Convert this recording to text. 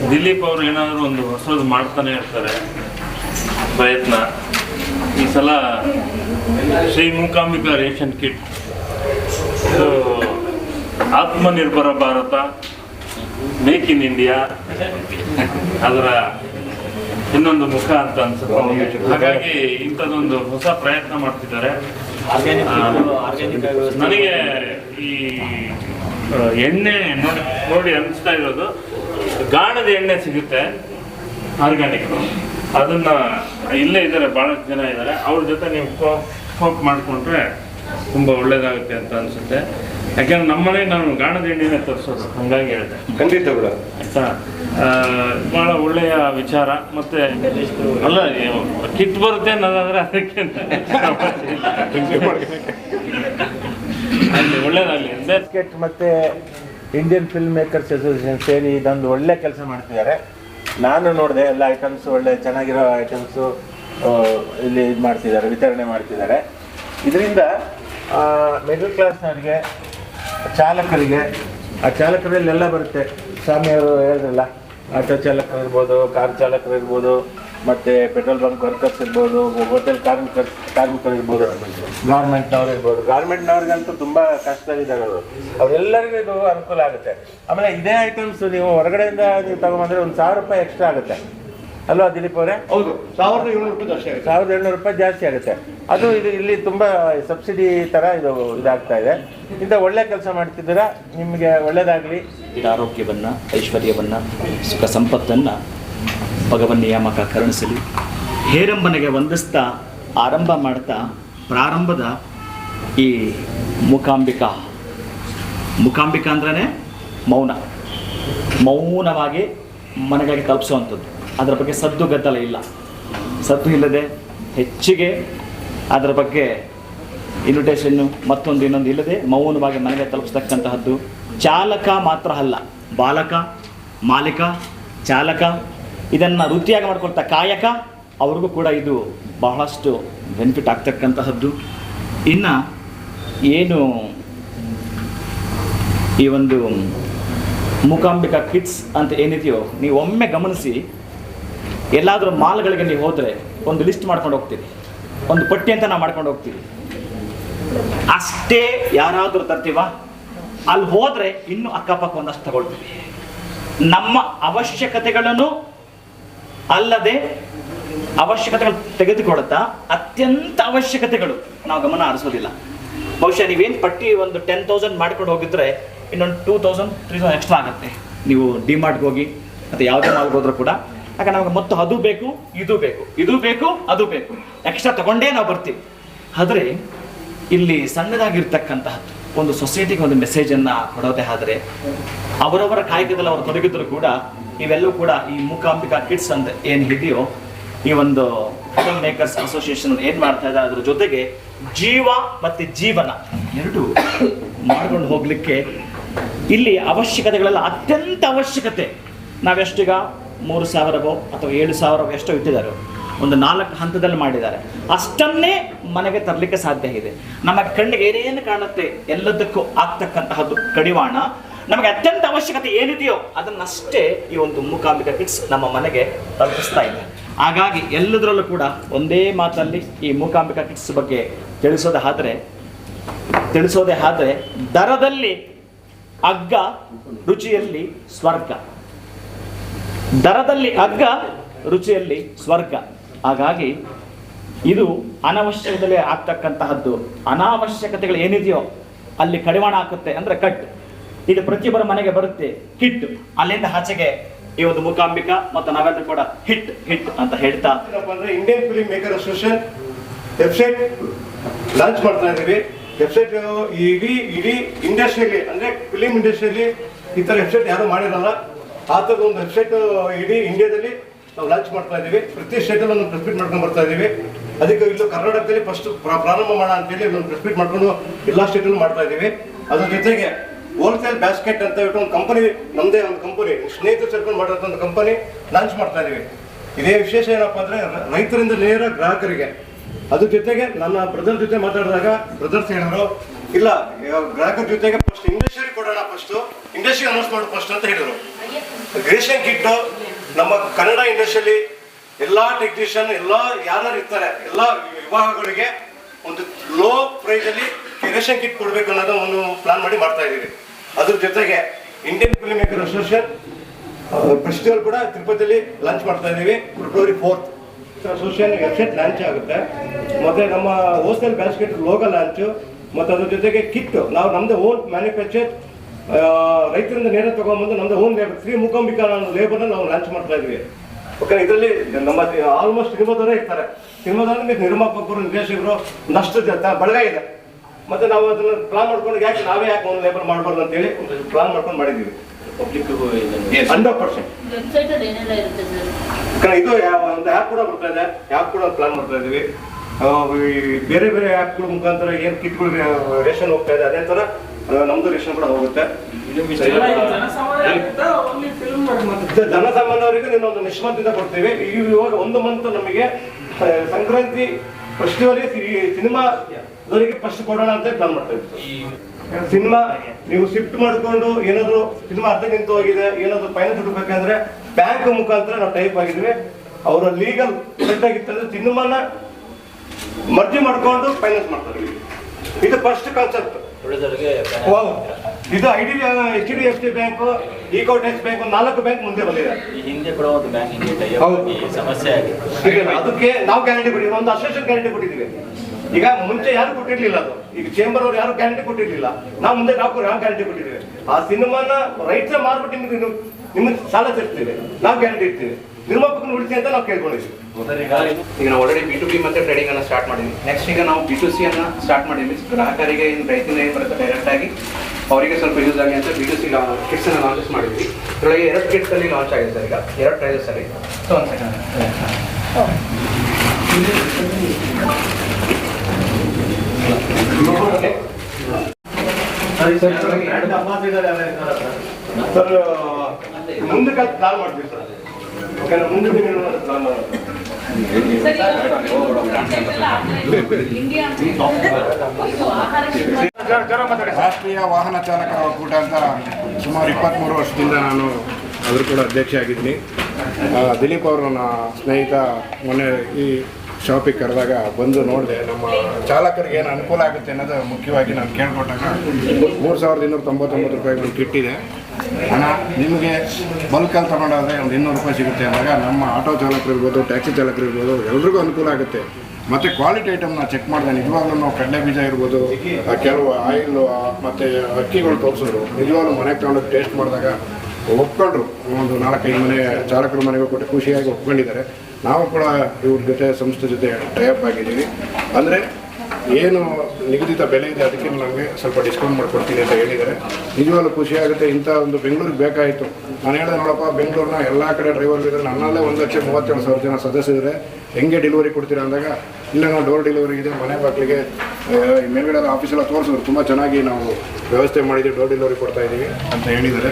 ದಿಲೀಪ್ ಅವರು ಏನಾದರೂ ಒಂದು ಹೊಸದು ಮಾಡ್ತಾನೆ ಇರ್ತಾರೆ ಪ್ರಯತ್ನ. ಈ ಸಲ ಶ್ರೀ ಮೂಕಾಂಬಿಕಾ ರೇಷನ್ ಕಿಟ್. ಇದು Atmanirbhar Bharat make in India ಅದರ ಇನ್ನೊಂದು ಮುಖ ಅಂತ ಅನ್ಸುತ್ತೆ ಹಾಗಾಗಿ ಇಂಥದ್ದೊಂದು ಹೊಸ ಪ್ರಯತ್ನ ಮಾಡ್ತಿದ್ದಾರೆ. ನನಗೆ ಈ ಎಣ್ಣೆ ನೋಡಿ ನೋಡಿ ಅನಿಸ್ತಾ ಇರೋದು. ಗಾಣದ ಎಣ್ಣೆ ಸಿಗುತ್ತೆ ಆರ್ಗ್ಯಾನಿಕ್ ಅದನ್ನ ಇಲ್ಲೇ ಇದ್ದಾರೆ ಬಹಳಷ್ಟು ಜನ ಇದ್ದಾರೆ. ಅವ್ರ ಜೊತೆ ನೀವು ಕೋಪ್ ಮಾಡಿಕೊಂಡ್ರೆ ತುಂಬಾ ಒಳ್ಳೇದಾಗುತ್ತೆ ಅಂತ ಅನ್ಸುತ್ತೆ. ಯಾಕೆಂದ್ರೆ ನಮ್ಮನೆ ನಾನು ಗಾಣದ ಎಣ್ಣೆನೇ ತರಿಸೋದು ಹಂಗಾಗಿ ಹೇಳಿದೆ. ಖಂಡಿತ ಕೂಡ ಆಯ್ತಾ? ಭಾಳ ಬಹಳ ಒಳ್ಳೆಯ ವಿಚಾರ. ಮತ್ತೆ ಅಲ್ಲ ಕಿಟ್ ಬರುತ್ತೆ ಅನ್ನೋದಾದ್ರೆ ಅದಕ್ಕೆ ಅಲ್ಲಿ ಒಳ್ಳೇದಾಗ್ಲಿ. ಅಂದ್ರೆ ಮತ್ತೆ ಇಂಡಿಯನ್ ಫಿಲ್ಮ್ ಮೇಕರ್ಸ್ ಅಸೋಸಿಯೇಷನ್ ಸೇರಿ ಇದೊಂದು ಒಳ್ಳೆ ಕೆಲಸ ಮಾಡ್ತಿದ್ದಾರೆ. ನಾನು ನೋಡಿದೆ ಎಲ್ಲ ಐಟಮ್ಸ್ ಒಳ್ಳೆ ಚೆನ್ನಾಗಿರೋ ಐಟಮ್ಸು ಇಲ್ಲಿ ಇದು ಮಾಡ್ತಿದ್ದಾರೆ, ವಿತರಣೆ ಮಾಡ್ತಿದ್ದಾರೆ. ಇದರಿಂದ ಮಿಡಲ್ ಕ್ಲಾಸ್ನವರಿಗೆ ಚಾಲಕರಿಗೆ, ಆ ಚಾಲಕರಲ್ಲೆಲ್ಲ ಬರುತ್ತೆ. ಸ್ವಾಮಿಯವರು ಹೇಳಿದ್ರಲ್ಲ, ಆಟೋ ಚಾಲಕರು ಇರ್ಬೋದು ಕಾರ್ ಚಾಲಕರು ಇರ್ಬೋದು ಮತ್ತೆ ಪೆಟ್ರೋಲ್ ಬಂಕ್ ವರ್ಕರ್ಸ್ ಇರ್ಬೋದು ಹೋಟೆಲ್ ಕಾರ್ಮಿಕರ್ ಕಾರ್ಮಿಕರು ಇರ್ಬೋದು ಗಾರ್ಮೆಂಟ್ನವ್ರು ಇರ್ಬೋದು. ಗಾರ್ಮೆಂಟ್ನವ್ರಿಗಂತೂ ತುಂಬಾ ಕಷ್ಟದಲ್ಲಿದ್ದಾರೆ ಅವರು ಅವರೆಲ್ಲರಿಗೂ ಇದು ಅನುಕೂಲ ಆಗುತ್ತೆ. ಆಮೇಲೆ ಇದೇ ಐಟಮ್ಸ್ ನೀವು ಹೊರಗಡೆಯಿಂದ ನೀವು ತಗೊಂಬಂದರೆ ಒಂದು ಸಾವಿರ ರೂಪಾಯಿ ಎಕ್ಸ್ಟ್ರಾ ಆಗುತ್ತೆ. ಅಲ್ವಾ ದಿಲೀಪ್ ಅವರೇ? ಹೌದು. ಸಾವಿರದ ಏಳ್ನೂರು ರೂಪಾಯಿ ಜಾಸ್ತಿ ಆಗುತ್ತೆ. ಸಾವಿರದ ಏಳ್ನೂರು ರೂಪಾಯಿ ಜಾಸ್ತಿ ಆಗುತ್ತೆ. ಅದು ಇದು ಇಲ್ಲಿ ತುಂಬ ಸಬ್ಸಿಡಿ ಥರ ಇದು ಇದಾಗ್ತಾ ಇದೆ. ಇಂಥ ಒಳ್ಳೆ ಕೆಲಸ ಮಾಡ್ತಿದ್ದೀರಾ? ನಿಮಗೆ ಒಳ್ಳೆಯದಾಗಲಿ ಆರೋಗ್ಯವನ್ನು ಐಶ್ವರ್ಯವನ್ನು ಸುಖ ಸಂಪತ್ತನ್ನ ಭಗವನ್ ನಿಯಾಮಕ ಕರುಣಿಸಲಿ. ಹೇರಂಬನಿಗೆ ವಂದಿಸ್ತಾ, ಆರಂಭ ಮಾಡ್ತಾ, ಪ್ರಾರಂಭದ ಈ ಮುಖಾಂಬಿಕಾ. ಮುಖಾಂಬಿಕಾ ಅಂದ್ರೇ ಮೌನ. ಮೌನವಾಗಿ ಮನೆಗಳಿಗೆ ತಲುಪಿಸುವಂಥದ್ದು. ಅದರ ಬಗ್ಗೆ ಸದ್ದು ಗದ್ದಲ ಇಲ್ಲ. ಸದ್ದು ಇಲ್ಲದೆ ಹೆಚ್ಚಿಗೆ ಅದರ ಬಗ್ಗೆ ಇನ್ವಿಟೇಷನ್ನು ಮತ್ತೊಂದು ಇನ್ನೊಂದು ಇಲ್ಲದೆ ಮೌನವಾಗಿ ಮನೆಗೆ ತಲುಪಿಸ್ತಕ್ಕಂತಹದ್ದು. ಚಾಲಕ ಮಾತ್ರ ಅಲ್ಲ. ಬಾಲಕ, ಮಾಲೀಕ, ಚಾಲಕ ಇದನ್ನು ವೃತ್ತಿಯಾಗಿ ಮಾಡ್ಕೊಳ್ತಾ ಕಾಯಕ, ಅವ್ರಿಗೂ ಕೂಡ ಇದು ಬಹಳಷ್ಟು ಬೆನಿಫಿಟ್ ಆಗ್ತಕ್ಕಂತಹದ್ದು. ಇನ್ನು ಏನು ಈ ಒಂದು ಮೂಕಾಂಬಿಕಾ ಕಿಟ್ಸ್ ಅಂತ ಏನಿದೆಯೋ, ನೀವು ಒಮ್ಮೆ ಗಮನಿಸಿ, ಎಲ್ಲಾದರೂ ಮಾಲ್ಗಳಿಗೆ ನೀವು ಹೋದರೆ ಒಂದು ಲಿಸ್ಟ್ ಮಾಡ್ಕೊಂಡು ಹೋಗ್ತೀರಿ. ಒಂದು ಪಟ್ಟಿ ಅಂತ ನಾವು ಮಾಡ್ಕೊಂಡು ಹೋಗ್ತೀವಿ. ಅಷ್ಟೇ ಯಾರಾದರೂ ತರ್ತೀವ? ಅಲ್ಲಿ ಹೋದರೆ ಇನ್ನು ಅಕ್ಕಪಕ್ಕ ಒಂದಷ್ಟು ತಗೊಳ್ತೀವಿ. ನಮ್ಮ ಅವಶ್ಯಕತೆಗಳನ್ನು ಅಲ್ಲದೆ ಅವಶ್ಯಕತೆಗಳು ತೆಗೆದುಕೊಡುತ್ತಾ ಅತ್ಯಂತ ಅವಶ್ಯಕತೆಗಳು. ನಾವು ಗಮನ ಹರಿಸೋದಿಲ್ಲ. ಬಹುಶಃ ನೀವೇನು ಪಟ್ಟಿ ಒಂದು ಟೆನ್ ತೌಸಂಡ್ ಮಾಡ್ಕೊಂಡು ಹೋಗಿದ್ರೆ ಇನ್ನೊಂದು two thousand three thousand extra ಆಗುತ್ತೆ. ನೀವು ಡಿಮಾರ್ಟ್ಗೆ ಹೋಗಿ ಮತ್ತು ಯಾವುದೇ ಮಾಲ್ಗೆ ಹೋದ್ರೂ ಕೂಡ. ಯಾಕಂದ್ರೆ ನಮಗೆ ಮತ್ತು ಅದು ಬೇಕು, ಇದು ಬೇಕು ಇದು ಬೇಕು, ಅದು ಬೇಕು. ಎಕ್ಸ್ಟ್ರಾ ತಗೊಂಡೇ ನಾವು ಬರ್ತೀವಿ. ಆದರೆ ಇಲ್ಲಿ ಸಣ್ಣದಾಗಿರ್ತಕ್ಕಂತಹ ಒಂದು ಸೊಸೈಟಿಗೆ ಒಂದು ಮೆಸೇಜನ್ನು ಕೊಡೋದೇ ಆದರೆ, ಅವರವರ ಕಾಯಕದಲ್ಲಿ ಅವರು ತೊಡಗಿದ್ರು ಕೂಡ, ಇವೆಲ್ಲವೂ ಕೂಡ ಈ ಮೂಕಾಂಬಿಕಾ ಕಿಡ್ಸ್ ಅಂತ ಏನು ಇದೆಯೋ, ಈ ಒಂದು ಫಿಲ್ಮ್ ಮೇಕರ್ಸ್ ಅಸೋಸಿಯೇಷನ್ ಏನು ಮಾಡ್ತಾ ಇದ್ದಾರೆ ಅದ್ರ ಜೊತೆಗೆ ಜೀವ ಮತ್ತು ಜೀವನ ಎರಡು ಮಾಡ್ಕೊಂಡು ಹೋಗ್ಲಿಕ್ಕೆ ಇಲ್ಲಿ ಅವಶ್ಯಕತೆಗಳೆಲ್ಲ ಅತ್ಯಂತ ಅವಶ್ಯಕತೆ. ನಾವೆಷ್ಟೀಗ ಮೂರು ಸಾವಿರವೋ ಅಥವಾ ಏಳು ಸಾವಿರವೋ ಎಷ್ಟೋ ಇಟ್ಟಿದ್ದಾರೆ. ಒಂದು ನಾಲ್ಕು ಹಂತದಲ್ಲಿ ಮಾಡಿದ್ದಾರೆ. ಅಷ್ಟನ್ನೇ ಮನೆಗೆ ತರಲಿಕ್ಕೆ ಸಾಧ್ಯ ಇದೆ. ನಮ್ಮ ಕಣ್ಣಿಗೆ ಏನೇನು ಕಾಣುತ್ತೆ ಎಲ್ಲದಕ್ಕೂ ಆಗ್ತಕ್ಕಂತಹದ್ದು ಕಡಿವಾಣ. ನಮಗೆ ಅತ್ಯಂತ ಅವಶ್ಯಕತೆ ಏನಿದೆಯೋ ಅದನ್ನಷ್ಟೇ ಈ ಒಂದು ಮೂಕಾಂಬಿಕಾ ಕಿಟ್ಸ್ ನಮ್ಮ ಮನೆಗೆ ತಲುಪಿಸ್ತಾ ಇದೆ. ಹಾಗಾಗಿ ಎಲ್ಲದರಲ್ಲೂ ಕೂಡ ಒಂದೇ ಮಾತಲ್ಲಿ ಈ ಮೂಕಾಂಬಿಕಾ ಕಿಟ್ಸ್ ಬಗ್ಗೆ ತಿಳಿಸೋದೇ ಆದರೆ ತಿಳಿಸೋದೇ ಆದರೆ ದರದಲ್ಲಿ ಅಗ್ಗ ರುಚಿಯಲ್ಲಿ ಸ್ವರ್ಗ. ದರದಲ್ಲಿ ಅಗ್ಗ ರುಚಿಯಲ್ಲಿ ಸ್ವರ್ಗ. ಹಾಗಾಗಿ ಇದು ಅನವಶ್ಯಕದಲ್ಲಿ ಆಗ್ತಕ್ಕಂತಹದ್ದು. ಅನಾವಶ್ಯಕತೆಗಳು ಏನಿದೆಯೋ ಅಲ್ಲಿ ಕಡಿವಾಣ ಹಾಕುತ್ತೆ ಅಂದ್ರೆ ಕಟ್ ಇದು ಪ್ರತಿಯೊಬ್ಬರ ಮನೆಗೆ ಬರುತ್ತೆ ಕಿಟ್ ಅಲ್ಲಿಂದ ಆಚೆಗೆ ಈ ಒಂದು ಮೂಕಾಂಬಿಕಾ ಮತ್ತು ನಾವೆಲ್ಲರೂ ಕೂಡ ಹಿಟ್ ಹಿಟ್ ಅಂತ ಹೇಳ್ತಾ. ಅಂದ್ರೆ Indian film maker association website launch ಮಾಡ್ತಾ ಇದ್ದೀವಿ. ವೆಬ್ಸೈಟ್ ಇಡೀ ಇಡೀ ಇಂಡಸ್ಟ್ರಿಯಲ್ಲಿ ಅಂದ್ರೆ ಫಿಲಿಂ ಇಂಡಸ್ಟ್ರಿಯಲ್ಲಿ ಈ ಥರ ವೆಬ್ಸೈಟ್ ಯಾರು ಮಾಡಿರಲ್ಲ. ಆ ಥರದ ಒಂದು ವೆಬ್ಸೈಟ್ ಇಡೀ ಇಂಡಿಯಾದಲ್ಲಿ ನಾವು ಲಾಂಚ್ ಮಾಡ್ತಾ ಇದ್ದೀವಿ. ಪ್ರತಿ ಸ್ಟೇಟಲ್ಲೂ ಒಂದು ಪ್ರೆಸ್ ಮೀಟ್ ಮಾಡ್ಕೊಂಡು ಬರ್ತಾ ಇದ್ದೀವಿ. ಅದಕ್ಕೆ ಇಲ್ಲೂ ಕರ್ನಾಟಕದಲ್ಲಿ ಫಸ್ಟ್ ಪ್ರಾರಂಭ ಮಾಡೋಣ ಅಂತೇಳಿ ಒಂದು ಪ್ರೆಸ್ ಮೀಟ್ ಮಾಡ್ಕೊಂಡು ಎಲ್ಲ ಸ್ಟೇಟಲ್ಲೂ ಮಾಡ್ತಾ ಇದ್ದೀವಿ. ಅದ್ರ ಜೊತೆಗೆ ಹೋಲ್ಸೇಲ್ ಬ್ಯಾಸ್ಕೆಟ್ ಅಂತ ಹೇಳ್ಬಿಟ್ಟು ಒಂದು ಕಂಪನಿ ನಮ್ಮದೇ ಒಂದು ಕಂಪನಿ ಸ್ನೇಹಿತರು ಸೇರ್ಕೊಂಡು ಮಾಡಿರೋ ಒಂದು ಕಂಪನಿ ಲಾಂಚ್ ಮಾಡ್ತಾ ಇದ್ದೀವಿ. ಇದೇ ವಿಶೇಷ ಏನಪ್ಪ ಅಂದರೆ ರೈತರಿಂದ ನೇರ ಗ್ರಾಹಕರಿಗೆ. ಅದ್ರ ಜೊತೆಗೆ ನನ್ನ ಬ್ರದರ್ ಜೊತೆ ಮಾತಾಡಿದಾಗ ಬ್ರದರ್ಸ್ ಹೇಳಿದ್ರು ಇಲ್ಲ ಗ್ರಾಹಕರ ಜೊತೆಗೆ ಫಸ್ಟ್ ಇಂಡಸ್ಟ್ರಿ ಕೊಡೋಣ ಫಸ್ಟ್ ಇಂಡಸ್ಟ್ರಿ ಅನೌನ್ಸ್ ಮಾಡೋಣ ಫಸ್ಟ್ ಅಂತ ಹೇಳಿದರು. ರೇಷನ್ ಕಿಟ್ಟು ನಮ್ಮ ಕನ್ನಡ ಇಂಡಸ್ಟ್ರಿಯಲ್ಲಿ ಎಲ್ಲ ಟೆಕ್ನಿಷಿಯನ್ ಎಲ್ಲ ಯಾರು ಇರ್ತಾರೆ, ಎಲ್ಲ ವಿಭಾಗಗಳಿಗೆ ಒಂದು ಲೋ ಪ್ರೈಸಲ್ಲಿ ರೇಷನ್ ಕಿಟ್ ಕೊಡಬೇಕು ಅನ್ನೋದು ಒಂದು ಪ್ಲಾನ್ ಮಾಡಿ ಮಾಡ್ತಾ ಇದ್ದೀವಿ. ಅದ್ರ ಜೊತೆಗೆ Indian film maker association festival ಕೂಡ ತಿರುಪತಿಯಲ್ಲಿ ಲಾಂಚ್ ಮಾಡ್ತಾ ಇದ್ದೀವಿ. February fourth association website launch ಆಗುತ್ತೆ. ಮತ್ತೆ ನಮ್ಮ ಹೋಸ್ಟೆಲ್ ಬ್ಯಾಸ್ಕೆಟ್ ಲೋಗೋ ಲಾಂಚು ಮತ್ತು ಅದ್ರ ಜೊತೆಗೆ ಕಿಟ್ ನಾವು ನಮ್ಮದೇ ಓನ್ ಮ್ಯಾನುಫ್ಯಾಕ್ಚರ್ ರೈತರಿಂದ ನೇರ ತಗೊಂಡ್ಬಂದು ನಮ್ದು ಹೋಮ್ ಲೇಬರ್ ಶ್ರೀ ಮೂಕಾಂಬಿಕಾ ಅನ್ನೋ ಲೇಬರ್ನ ನಾವು ಲಾಂಚ್ ಮಾಡ್ತಾ ಇದ್ವಿ. ಓಕೆ ಇದರಲ್ಲಿ ನಮ್ಮ ಆಲ್ಮೋಸ್ಟ್ ಸಿನಿಮಾದವರೇ ಇರ್ತಾರೆ. ಸಿನಿಮಾದವ್ರೆ ನಿರ್ಮಾಪಕರು ನಿರ್ದೇಶಕರು ನಷ್ಟ ಬಳಗ ಇದೆ. ಮತ್ತೆ ನಾವು ಅದನ್ನ ಪ್ಲಾನ್ ಮಾಡ್ಕೊಂಡು ಯಾಕೆ ನಾವೇ ಯಾಕೆ ಒಂದು ಲೇಬರ್ ಮಾಡಬಾರ್ದು ಅಂತೇಳಿ ಪ್ಲಾನ್ ಮಾಡ್ಕೊಂಡು ಮಾಡಿದ್ದೀವಿ. ಹಂಡ್ರೆಡ್ ಪರ್ಸೆಂಟ್ ಇದು. ಯಾವ ಒಂದು ಆ್ಯಪ್ ಕೂಡ ಬರ್ತಾ ಇದೆ. ಆ್ಯಪ್ ಕೂಡ ಪ್ಲಾನ್ ಮಾಡ್ತಾ ಈ ಬೇರೆ ಬೇರೆ ಆ್ಯಪ್ಗಳ ಮುಖಾಂತರ ಏನು ಕಿಟ್ಗಳು ರೇಷನ್ ಹೋಗ್ತಾ ಇದೆ ಅದೇ ಥರ ಆ, ನಮ್ದು ರೇಷನ್ ಕೂಡ ಹೋಗುತ್ತೆ. ಜನ ಜನಸಾಮಾನ್ಯರಿಗೆ ನೀನು ಒಂದು ನಿಶ್ಮಂತಿಂದ ಕೊಡ್ತೀವಿ. ಈ ಇವಾಗ ಒಂದು ಮಂತ್ ನಮಗೆ ಸಂಕ್ರಾಂತಿ ಫೆಸ್ಟಿವಲ್ ಸಿನಿಮಾ ಫಸ್ಟ್ ಕೊಡೋಣ ಅಂತ ಪ್ಲಾನ್ ಮಾಡ್ತಾ ಇತ್ತು ಸಿನಿಮಾ ನೀವು ಶಿಫ್ಟ್ ಮಾಡ್ಕೊಂಡು ಏನಾದ್ರು ಸಿನಿಮಾ ಅರ್ಧ ನಿಂತು ಹೋಗಿದೆ ಏನಾದ್ರು ಫೈನಾನ್ಸ್ ಹುಡುಕ್ಬೇಕಂದ್ರೆ ಬ್ಯಾಂಕ್ ಮುಖಾಂತರ ನಾವು ಟೈಪ್ ಆಗಿದ್ವಿ. ಅವರ ಲೀಗಲ್ ಸೆಟ್ ಆಗಿತ್ತಂದ್ರೆ ಸಿನಿಮಾನ ಮರ್ಜಿ ಮಾಡ್ಕೊಂಡು ಫೈನಾನ್ಸ್ ಮಾಡ್ತಾರೆ ಇದು ಫಸ್ಟ್ ಕಾನ್ಸೆಪ್ಟ್ ಇದು I D H D F C bank Equitas bank ನಾಲ್ಕು ಬ್ಯಾಂಕ್ ಮುಂದೆ ಬಂದಿದೆ. ಈ ಹಿಂದೆ ಕೂಡ ಒಂದು ಬ್ಯಾಂಕ್ ಹೌದು. ಈ ಸಮಸ್ಯೆ ಆಗಿದೆ ಅದಕ್ಕೆ ನಾವು ಗ್ಯಾರಂಟಿ ಕೊಟ್ಟಿದ್ದೀವಿ. ಒಂದು ಅಸೋಸಿಯೇಷನ್ ಗ್ಯಾರಂಟಿ ಕೊಟ್ಟಿದ್ದೀವಿ. ಈಗ ಮುಂಚೆ ಯಾರು ಕೊಟ್ಟಿರ್ಲಿಲ್ಲ ಅದು. ಈಗ ಚೇಂಬರ್ ಅವ್ರು ಯಾರು ಗ್ಯಾರಂಟಿ ಕೊಟ್ಟಿರ್ಲಿಲ್ಲ. ನಾವು ಮುಂದೆ ನಾವು ಯಾವ ಗ್ಯಾರಂಟಿ ಕೊಟ್ಟಿದ್ದೀವಿ. ಆ ಸಿನಿಮಾನ ರೈಟ್ಸ್ ಮಾರ್ಬಿಟ್ಟು ನಿಮ್ಗೆ ನಿಮ್ಗೆ ಸಾಲ ತಿರ್ತೀವಿ. ನಾವು ಗ್ಯಾರಂಟಿ ಇರ್ತೀವಿ ನಿರ್ಮಾಪಕನ ಉಳಿಸಿ ಅಂತ ನಾವು ಕೇಳ್ಕೊಂಡಿದ್ವಿ. ಈಗ ನಾವು ಆಲ್ರೆಡಿ ಬಿ ಟು ಬಿ ಮತ್ತೆ ಟ್ರೇಡಿಂಗ್ ಅನ್ನ ಸ್ಟಾರ್ಟ್ ಮಾಡಿದ್ವಿ. ನೆಕ್ಸ್ಟ್ ಈಗ ನಾವು ಬಿ ಟು ಸಿ ಅನ್ನ ಸ್ಟಾರ್ಟ್ ಮಾಡಿದ್ವಿ. ಗ್ರಾಹಕರಿಗೆ ಏನು ರೈತನ ಏನು ಬರುತ್ತೆ? ಡೈರೆಕ್ಟ್ ಆಗಿ ಅವರಿಗೆ ಸ್ವಲ್ಪ ಯೂಸ್ ಆಗಿ ಅಂತ ಬಿ ಟು ಸಿ ಕಿಟ್ಸ್ ಅನ್ನ ಲಾಂಚ್ ಮಾಡಿದ್ವಿ. ಇದರೊಳಗೆ ಎರಡು ಕಿಟ್ಸ್ ಅಲ್ಲಿ ಲಾಂಚ್ ಆಗಿದೆ ಸರ್ ಈಗ. ಎರಡು ಪ್ರೈಸಸ್ ಅಲ್ಲಿ. ಸೊ ಒಂದು ಸೆಕೆಂಡ್ ಸರ್ ಮುಂದಕ್ಕೆ ಪ್ಲಾನ್ ಮಾಡ್ತೀವಿ ಸರ್. ರಾಷ್ಟ್ರೀಯ ವಾಹನ ಚಾಲಕರ ಒಕ್ಕೂಟ ಅಂತ ಸುಮಾರು ಇಪ್ಪತ್ತ್ಮೂರು ವರ್ಷದಿಂದ ನಾನು ಅದ್ರ ಕೂಡ ಅಧ್ಯಕ್ಷ ಆಗಿದ್ದೀನಿ. ದಿಲೀಪ್ ಅವರು ನನ್ನ ಸ್ನೇಹಿತ ಮೊನ್ನೆ ಈ ಶಾಪಿಗೆ ಕರೆದಾಗ ಬಂದು ನೋಡಿದೆ, ನಮ್ಮ ಚಾಲಕರಿಗೆ ಏನು ಅನುಕೂಲ ಆಗುತ್ತೆ ಅನ್ನೋದು ಮುಖ್ಯವಾಗಿ ನಾನು ಕೇಳ್ಕೊಟ್ಟಾಗ ಮೂರು ಸಾವಿರದ ಇನ್ನೂರ ತೊಂಬತ್ತೊಂಬತ್ತು ರೂಪಾಯಿಗಳು ಕಿಟ್ಟಿದೆ ಹಣ ನಿಮಗೆ ಬಲ್ಕಲ್ಲಿ ತಗೊಂಡಾದ್ರೆ ಒಂದು ಇನ್ನೂರು ರೂಪಾಯಿ ಸಿಗುತ್ತೆ ಅಂದಾಗ ನಮ್ಮ ಆಟೋ ಚಾಲಕರು ಇರ್ಬೋದು, ಟ್ಯಾಕ್ಸಿ ಚಾಲಕರು ಇರ್ಬೋದು, ಎಲ್ರಿಗೂ ಅನುಕೂಲ ಆಗುತ್ತೆ. ಮತ್ತು ಕ್ವಾಲಿಟಿ ಐಟಮ್ನ ಚೆಕ್ ಮಾಡಿದೆ, ನಿಜವಾಗ್ಲೂ ನಾವು ಕಡಲೆ ಬೀಜ ಇರ್ಬೋದು ಕೆಲವು ಆಯಿಲ್ ಮತ್ತು ಅಕ್ಕಿಗಳು ತೋರಿಸಿದ್ರು. ನಿಜವಾಗ್ಲೂ ಮನೆಗೆ ತೊಗೊಂಡು ಟೇಸ್ಟ್ ಮಾಡಿದಾಗ ಒಪ್ಕೊಂಡ್ರು. ಒಂದು ನಾಲ್ಕೈದು ಮನೆ ಚಾಲಕರ ಮನೆಗೂ ಕೊಟ್ಟು ಖುಷಿಯಾಗಿ ಒಪ್ಕೊಂಡಿದ್ದಾರೆ. ನಾವು ಕೂಡ ಇವ್ರ ಜೊತೆ ಸಂಸ್ಥೆ ಜೊತೆ ಟೈಪ್ ಆಗಿದ್ದೀವಿ. ಅಂದರೆ ಏನು ನಿಗದಿತ ಬೆಲೆ ಇದೆ, ಅದಕ್ಕೆ ನಮಗೆ ಸ್ವಲ್ಪ ಡಿಸ್ಕೌಂಟ್ ಮಾಡಿಕೊಡ್ತೀನಿ ಅಂತ ಹೇಳಿದ್ದಾರೆ. ನಿಜವಾಗ್ಲೂ ಖುಷಿ ಆಗುತ್ತೆ, ಇಂಥ ಒಂದು ಬೆಂಗಳೂರಿಗೆ ಬೇಕಾಯಿತು. ನಾನು ಹೇಳಿದೆ ನೋಡಪ್ಪ, ಬೆಂಗಳೂರಿನ ಎಲ್ಲ ಕಡೆ ಡ್ರೈವರ್ ಇದ್ದಾರೆ ನನ್ನಲ್ಲೇ ಒಂದು ಲಕ್ಷ ಮೂವತ್ತೇಳು ಸಾವಿರ ಜನ ಸದಸ್ಯರಿದ್ದಾರೆ ಹೆಂಗೆ ಡೆಲಿವರಿ ಕೊಡ್ತೀರಾ ಅಂದಾಗ, ಇಲ್ಲ, ನಾವು ಡೋರ್ ಡೆಲಿವರಿ ಇದೆ, ಮನೆ ಬಾಗಿಲಿಗೆ ಮೇಲ್ಗಡೆ ಆಫೀಸೆಲ್ಲ ತೋರಿಸಿದ್ರು. ತುಂಬ ಚೆನ್ನಾಗಿ ನಾವು ವ್ಯವಸ್ಥೆ ಮಾಡಿದ್ದೀವಿ ಡೋರ್ ಡೆಲಿವರಿ ಕೊಡ್ತಾ ಇದ್ದೀವಿ ಅಂತ ಹೇಳಿದ್ದಾರೆ.